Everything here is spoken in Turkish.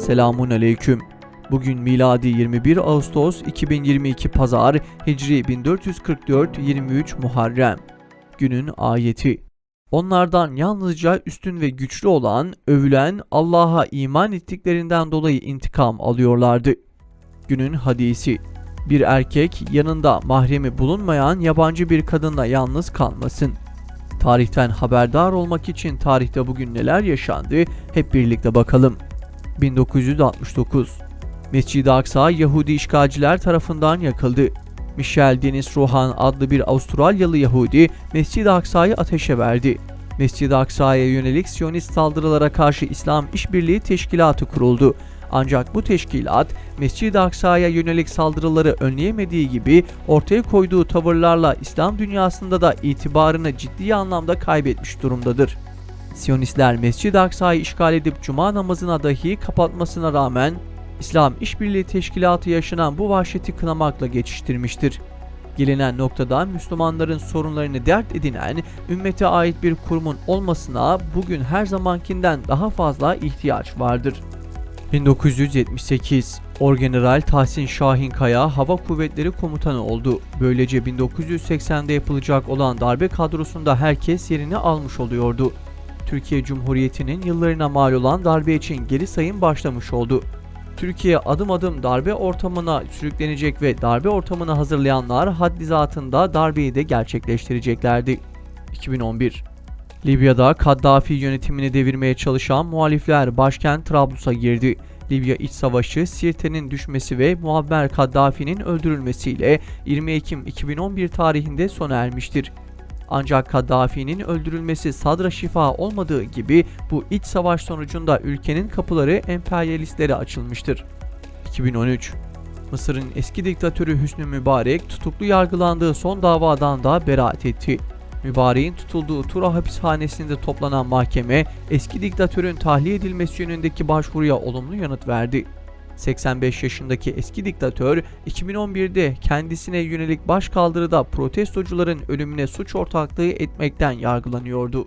Selamun aleyküm. Bugün miladi 21 Ağustos 2022 Pazar, Hicri 1444 23 Muharrem. Günün ayeti. Onlardan yalnızca üstün ve güçlü olan, övülen, Allah'a iman ettiklerinden dolayı intikam alıyorlardı. Günün hadisi. Bir erkek yanında mahremi bulunmayan yabancı bir kadınla yalnız kalmasın. Tarihten haberdar olmak için tarihte bugün neler yaşandı hep birlikte bakalım. 1969 Mescid-i Aksa Yahudi işgalciler tarafından yakıldı. Michel Deniz Rohan adlı bir Avustralyalı Yahudi Mescid-i Aksa'yı ateşe verdi. Mescid-i Aksa'ya yönelik Siyonist saldırılara karşı İslam İşbirliği Teşkilatı kuruldu. Ancak bu teşkilat Mescid-i Aksa'ya yönelik saldırıları önleyemediği gibi ortaya koyduğu tavırlarla İslam dünyasında da itibarını ciddi anlamda kaybetmiş durumdadır. Siyonistler Mescid-i Aksa'yı işgal edip cuma namazına dahi kapatmasına rağmen İslam İşbirliği Teşkilatı yaşanan bu vahşeti kınamakla geçiştirmiştir. Gelinen noktada Müslümanların sorunlarını dert edinen, ümmete ait bir kurumun olmasına bugün her zamankinden daha fazla ihtiyaç vardır. 1978 Orgeneral Tahsin Şahinkaya Hava Kuvvetleri Komutanı oldu. Böylece 1980'de yapılacak olan darbe kadrosunda herkes yerini almış oluyordu. Türkiye Cumhuriyeti'nin yıllarına mal olan darbe için geri sayım başlamış oldu. Türkiye adım adım darbe ortamına sürüklenecek ve darbe ortamını hazırlayanlar haddi zatında darbeyi de gerçekleştireceklerdi. 2011 Libya'da Kaddafi yönetimini devirmeye çalışan muhalifler başkent Trablus'a girdi. Libya iç savaşı, Sirte'nin düşmesi ve Muammer Kaddafi'nin öldürülmesiyle 20 Ekim 2011 tarihinde sona ermiştir. Ancak Kaddafi'nin öldürülmesi sadra şifa olmadığı gibi bu iç savaş sonucunda ülkenin kapıları emperyalistlere açılmıştır. 2013 Mısır'ın eski diktatörü Hüsnü Mübarek tutuklu yargılandığı son davadan da beraat etti. Mübarek'in tutulduğu Tura hapishanesinde toplanan mahkeme eski diktatörün tahliye edilmesi yönündeki başvuruya olumlu yanıt verdi. 85 yaşındaki eski diktatör 2011'de kendisine yönelik başkaldırıda protestocuların ölümüne suç ortaklığı etmekten yargılanıyordu.